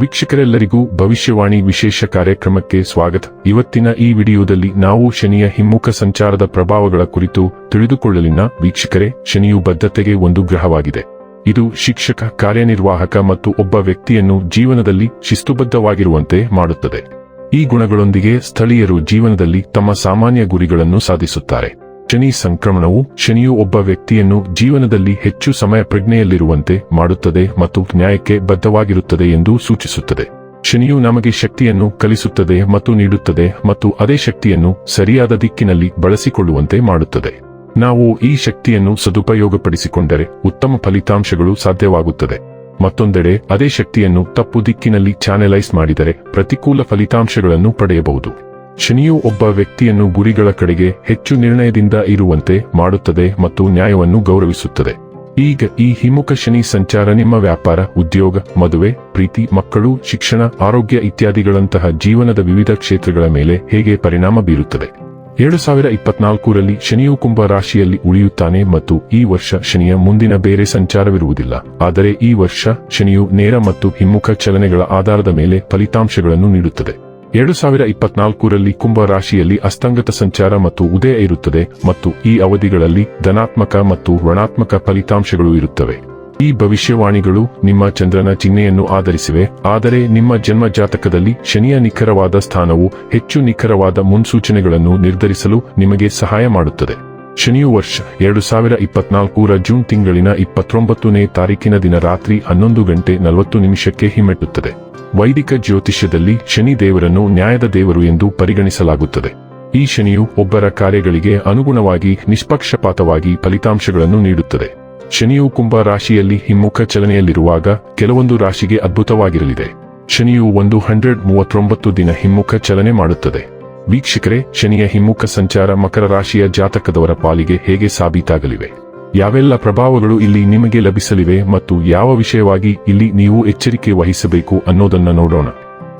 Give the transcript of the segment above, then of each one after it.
ವೀಕ್ಷಕರೆಲ್ಲರಿಗೂ ಭವಿಷ್ಯವಾಣಿ ವಿಶೇಷ ಕಾರ್ಯಕ್ರಮಕ್ಕೆ ಸ್ವಾಗತ. ಇವತ್ತಿನ ಈ ವಿಡಿಯೋದಲ್ಲಿ ನಾವು ಶನಿಯ ಹಿಮ್ಮುಖ ಸಂಚಾರದ ಪ್ರಭಾವಗಳ ಕುರಿತು ತಿಳಿದುಕೊಳ್ಳಲಿನ ವೀಕ್ಷಕರೇ, ಶನಿಯು ಬದ್ಧತೆಗೆ ಒಂದು ಗ್ರಹವಾಗಿದೆ. ಇದು ಶಿಕ್ಷಕ, ಕಾರ್ಯನಿರ್ವಾಹಕ ಮತ್ತು ಒಬ್ಬ ವ್ಯಕ್ತಿಯನ್ನು ಜೀವನದಲ್ಲಿ ಶಿಸ್ತುಬದ್ಧವಾಗಿರುವಂತೆ ಮಾಡುತ್ತದೆ. ಈ ಗುಣಗಳೊಂದಿಗೆ ಸ್ಥಳೀಯರು ಜೀವನದಲ್ಲಿ ತಮ್ಮ ಸಾಮಾನ್ಯ ಗುರಿಗಳನ್ನು ಸಾಧಿಸುತ್ತಾರೆ. ಶನಿ ಸಂಕ್ರಮಣವು ಶನಿಯು ಒಬ್ಬ ವ್ಯಕ್ತಿಯನ್ನು ಜೀವನದಲ್ಲಿ ಹೆಚ್ಚು ಸಮಯ ಪ್ರಜ್ಞೆಯಲ್ಲಿರುವಂತೆ ಮಾಡುತ್ತದೆ ಮತ್ತು ನ್ಯಾಯಕ್ಕೆ ಬದ್ಧವಾಗಿರುತ್ತದೆ ಎಂದು ಸೂಚಿಸುತ್ತದೆ. ಶನಿಯು ನಮಗೆ ಶಕ್ತಿಯನ್ನು ಕಲಿಸುತ್ತದೆ ಮತ್ತು ನೀಡುತ್ತದೆ ಮತ್ತು ಅದೇ ಶಕ್ತಿಯನ್ನು ಸರಿಯಾದ ದಿಕ್ಕಿನಲ್ಲಿ ಬಳಸಿಕೊಳ್ಳುವಂತೆ ಮಾಡುತ್ತದೆ. ನಾವು ಈ ಶಕ್ತಿಯನ್ನು ಸದುಪಯೋಗಪಡಿಸಿಕೊಂಡರೆ ಉತ್ತಮ ಫಲಿತಾಂಶಗಳು ಸಾಧ್ಯವಾಗುತ್ತದೆ. ಮತ್ತೊಂದೆಡೆ, ಅದೇ ಶಕ್ತಿಯನ್ನು ತಪ್ಪು ದಿಕ್ಕಿನಲ್ಲಿ ಚಾನೆಲೈಸ್ ಮಾಡಿದರೆ ಪ್ರತಿಕೂಲ ಫಲಿತಾಂಶಗಳನ್ನು ಪಡೆಯಬಹುದು. ಶನಿಯು ಒಬ್ಬ ವ್ಯಕ್ತಿಯನ್ನು ಗುರಿಗಳ ಕಡೆಗೆ ಹೆಚ್ಚು ನಿರ್ಣಯದಿಂದ ಇರುವಂತೆ ಮಾಡುತ್ತದೆ ಮತ್ತು ನ್ಯಾಯವನ್ನು ಗೌರವಿಸುತ್ತದೆ. ಈಗ ಈ ಹಿಮುಖ ಶನಿ ಸಂಚಾರ ನಿಮ್ಮ ವ್ಯಾಪಾರ, ಉದ್ಯೋಗ, ಮದುವೆ, ಪ್ರೀತಿ, ಮಕ್ಕಳು, ಶಿಕ್ಷಣ, ಆರೋಗ್ಯ ಇತ್ಯಾದಿಗಳಂತಹ ಜೀವನದ ವಿವಿಧ ಕ್ಷೇತ್ರಗಳ ಮೇಲೆ ಹೇಗೆ ಪರಿಣಾಮ ಬೀರುತ್ತದೆ? ಎರಡು ಸಾವಿರ ಇಪ್ಪತ್ನಾಲ್ಕರಲ್ಲಿ ಶನಿಯು ಕುಂಭ ರಾಶಿಯಲ್ಲಿ ಉಳಿಯುತ್ತಾನೆ ಮತ್ತು ಈ ವರ್ಷ ಶನಿಯ ಮುಂದಿನ ಬೇರೆ ಸಂಚಾರವಿರುವುದಿಲ್ಲ. ಆದರೆ ಈ ವರ್ಷ ಶನಿಯು ನೇರ ಮತ್ತು ಹಿಮ್ಮುಖ ಚಲನೆಗಳ ಆಧಾರದ ಮೇಲೆ ಫಲಿತಾಂಶಗಳನ್ನು ನೀಡುತ್ತದೆ. ಎರಡು ಸಾವಿರ ಇಪ್ಪತ್ನಾಲ್ಕರಲ್ಲಿ ಕುಂಭ ರಾಶಿಯಲ್ಲಿ ಅಸ್ತಂಗತ ಸಂಚಾರ ಮತ್ತು ಉದಯ ಇರುತ್ತದೆ ಮತ್ತು ಈ ಅವಧಿಗಳಲ್ಲಿ ಧನಾತ್ಮಕ ಮತ್ತು ಋಣಾತ್ಮಕ ಫಲಿತಾಂಶಗಳು ಇರುತ್ತವೆ. ಈ ಭವಿಷ್ಯವಾಣಿಗಳು ನಿಮ್ಮ ಚಂದ್ರನ ಚಿಹ್ನೆಯನ್ನು ಆಧರಿಸಿವೆ, ಆದರೆ ನಿಮ್ಮ ಜನ್ಮ ಜಾತಕದಲ್ಲಿ ಶನಿಯ ನಿಖರವಾದ ಸ್ಥಾನವು ಹೆಚ್ಚು ನಿಖರವಾದ ಮುನ್ಸೂಚನೆಗಳನ್ನು ನಿರ್ಧರಿಸಲು ನಿಮಗೆ ಸಹಾಯ ಮಾಡುತ್ತದೆ. ಶನಿಯು ವರ್ಷ ಎರಡು ಸಾವಿರ ಇಪ್ಪತ್ನಾಲ್ಕರ ಜೂನ್ ತಿಂಗಳಿನ ಇಪ್ಪತ್ತೊಂಬತ್ತನೇ ತಾರೀಕಿನ ದಿನ ರಾತ್ರಿ ಹನ್ನೊಂದು ಗಂಟೆ ನಲವತ್ತು ನಿಮಿಷಕ್ಕೆ ಹಿಮ್ಮೆಟ್ಟುತ್ತದೆ. ವೈದಿಕ ಜ್ಯೋತಿಷ್ಯದಲ್ಲಿ ಶನಿ ದೇವರನ್ನು ನ್ಯಾಯದ ದೇವರು ಎಂದು ಪರಿಗಣಿಸಲಾಗುತ್ತದೆ. ಈ ಶನಿಯು ಒಬ್ಬರ ಕಾರ್ಯಗಳಿಗೆ ಅನುಗುಣವಾಗಿ ನಿಷ್ಪಕ್ಷಪಾತವಾಗಿ ಫಲಿತಾಂಶಗಳನ್ನು ನೀಡುತ್ತದೆ. ಶನಿಯು ಕುಂಭ ರಾಶಿಯಲ್ಲಿ ಹಿಮ್ಮುಖ ಚಲನೆಯಲ್ಲಿರುವಾಗ ಕೆಲವೊಂದು ರಾಶಿಗೆ ಅದ್ಭುತವಾಗಿರಲಿದೆ. ಶನಿಯು ಒಂದು ಹಂಡ್ರೆಡ್ ಮೂವತ್ತೊಂಬತ್ತು ದಿನ ಹಿಮ್ಮುಖ ಚಲನೆ ಮಾಡುತ್ತದೆ. ವೀಕ್ಷಕರೇ, ಶನಿಯ ಹಿಮ್ಮುಖ ಸಂಚಾರ ಮಕರ ರಾಶಿಯ ಜಾತಕದವರ ಪಾಲಿಗೆ ಹೇಗೆ ಸಾಬೀತಾಗಲಿವೆ? ಯಾವೆಲ್ಲ ಪ್ರಭಾವಗಳು ಇಲ್ಲಿ ನಿಮಗೆ ಲಭಿಸಲಿವೆ ಮತ್ತು ಯಾವ ವಿಷಯವಾಗಿ ಇಲ್ಲಿ ನೀವು ಎಚ್ಚರಿಕೆ ವಹಿಸಬೇಕು ಅನ್ನೋದನ್ನ ನೋಡೋಣ.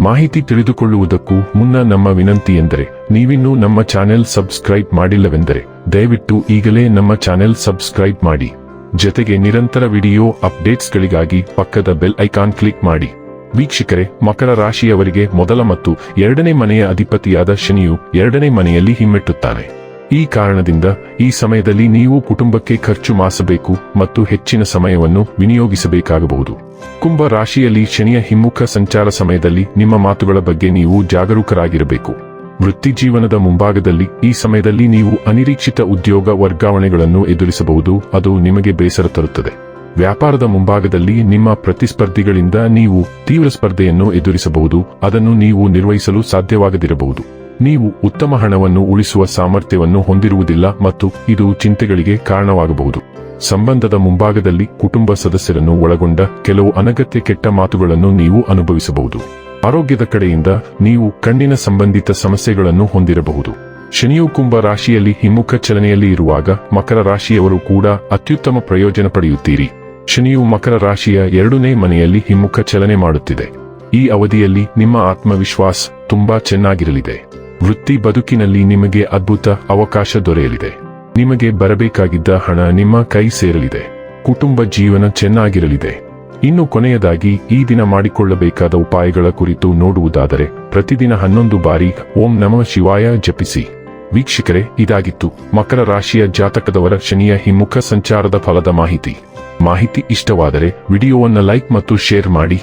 ಮಾಹಿತಿ ತಿಳಿದುಕೊಳ್ಳುವುದಕ್ಕೂ ಮುನ್ನ ನಮ್ಮ ವಿನಂತಿ ಎಂದರೆ, ನೀವಿನ್ನೂ ನಮ್ಮ ಚಾನೆಲ್ ಸಬ್ಸ್ಕ್ರೈಬ್ ಮಾಡಿಲ್ಲವೆಂದರೆ, ದಯವಿಟ್ಟು ಈಗಲೇ ನಮ್ಮ ಚಾನೆಲ್ ಸಬ್ಸ್ಕ್ರೈಬ್ ಮಾಡಿ. ಜೊತೆಗೆ ನಿರಂತರ ವಿಡಿಯೋ ಅಪ್ಡೇಟ್ಸ್ಗಳಿಗಾಗಿ ಪಕ್ಕದ ಬೆಲ್ ಐಕಾನ್ ಕ್ಲಿಕ್ ಮಾಡಿ. ವೀಕ್ಷಕರೇ, ಮಕರ ರಾಶಿಯವರಿಗೆ ಮೊದಲ ಮತ್ತು ಎರಡನೇ ಮನೆಯ ಅಧಿಪತಿಯಾದ ಶನಿಯು ಎರಡನೇ ಮನೆಯಲ್ಲಿ ಹಿಮ್ಮೆಟ್ಟುತ್ತಾನೆ. ಈ ಕಾರಣದಿಂದ ಈ ಸಮಯದಲ್ಲಿ ನೀವು ಕುಟುಂಬಕ್ಕೆ ಖರ್ಚು ಮಾಸಬೇಕು ಮತ್ತು ಹೆಚ್ಚಿನ ಸಮಯವನ್ನು ವಿನಿಯೋಗಿಸಬೇಕಾಗಬಹುದು. ಕುಂಭ ರಾಶಿಯಲ್ಲಿ ಶನಿಯ ಹಿಮ್ಮುಖ ಸಂಚಾರ ಸಮಯದಲ್ಲಿ ನಿಮ್ಮ ಮಾತುಗಳ ಬಗ್ಗೆ ನೀವು ಜಾಗರೂಕರಾಗಿರಬೇಕು. ವೃತ್ತಿ ಜೀವನದ ಮುಂಭಾಗದಲ್ಲಿ ಈ ಸಮಯದಲ್ಲಿ ನೀವು ಅನಿರೀಕ್ಷಿತ ಉದ್ಯೋಗ ವರ್ಗಾವಣೆಗಳನ್ನು ಎದುರಿಸಬಹುದು, ಅದು ನಿಮಗೆ ಬೇಸರ ತರುತ್ತದೆ. ವ್ಯಾಪಾರದ ಮುಂಭಾಗದಲ್ಲಿ ನಿಮ್ಮ ಪ್ರತಿಸ್ಪರ್ಧಿಗಳಿಂದ ನೀವು ತೀವ್ರ ಸ್ಪರ್ಧೆಯನ್ನು ಎದುರಿಸಬಹುದು, ಅದನ್ನು ನೀವು ನಿರ್ವಹಿಸಲು ಸಾಧ್ಯವಾಗದಿರಬಹುದು. ನೀವು ಉತ್ತಮ ಹಣವನ್ನು ಉಳಿಸುವ ಸಾಮರ್ಥ್ಯವನ್ನು ಹೊಂದಿರುವುದಿಲ್ಲ ಮತ್ತು ಇದು ಚಿಂತೆಗಳಿಗೆ ಕಾರಣವಾಗಬಹುದು. ಸಂಬಂಧದ ಮುಂಭಾಗದಲ್ಲಿ ಕುಟುಂಬ ಸದಸ್ಯರನ್ನು ಒಳಗೊಂಡ ಕೆಲವು ಅನಗತ್ಯ ಕೆಟ್ಟ ಮಾತುಗಳನ್ನು ನೀವು ಅನುಭವಿಸಬಹುದು. ಆರೋಗ್ಯದ ಕಡೆಯಿಂದ ನೀವು ಕಣ್ಣಿನ ಸಂಬಂಧಿತ ಸಮಸ್ಯೆಗಳನ್ನು ಹೊಂದಿರಬಹುದು. ಶನಿಯು ಕುಂಭ ರಾಶಿಯಲ್ಲಿ ಹಿಮ್ಮುಖ ಚಲನೆಯಲ್ಲಿ ಇರುವಾಗ ಮಕರ ರಾಶಿಯವರು ಕೂಡ ಅತ್ಯುತ್ತಮ ಪ್ರಯೋಜನ ಪಡೆಯುತ್ತೀರಿ. ಶನಿಯು ಮಕರ ರಾಶಿಯ ಎರಡನೇ ಮನೆಯಲ್ಲಿ ಹಿಮ್ಮುಖ ಚಲನೆ ಮಾಡುತ್ತಿದೆ. ಈ ಅವಧಿಯಲ್ಲಿ ನಿಮ್ಮ ಆತ್ಮವಿಶ್ವಾಸ ತುಂಬಾ ಚೆನ್ನಾಗಿರಲಿದೆ. ವೃತ್ತಿ ಬದುಕಿನಲ್ಲಿ ನಿಮಗೆ ಅದ್ಭುತ ಅವಕಾಶ ದೊರೆಯಲಿದೆ. ನಿಮಗೆ ಬರಬೇಕಾಗಿದ್ದ ಹಣ ನಿಮ್ಮ ಕೈ ಸೇರಲಿದೆ. ಕುಟುಂಬ ಜೀವನ ಚೆನ್ನಾಗಿರಲಿದೆ. ಇನ್ನು ಕೊನೆಯದಾಗಿ, ಈ ದಿನ ಮಾಡಿಕೊಳ್ಳಬೇಕಾದ ಉಪಾಯಗಳ ಕುರಿತು ನೋಡುವುದಾದರೆ, ಪ್ರತಿದಿನ ಹನ್ನೊಂದು ಬಾರಿ ಓಂ ನಮಃ ಶಿವಾಯ ಜಪಿಸಿ. ವೀಕ್ಷಕರೇ, ಇದಾಗಿತ್ತು ಮಕರ ರಾಶಿಯ ಜಾತಕದವರ ಶನಿಯ ಹಿಮ್ಮುಖ ಸಂಚಾರದ ಫಲದ ಮಾಹಿತಿ. ಮಾಹಿತಿ ಇಷ್ಟವಾದರೆ, ವಿಡಿಯೋವನ್ನು ಲೈಕ್ ಮತ್ತು ಶೇರ್ ಮಾಡಿ.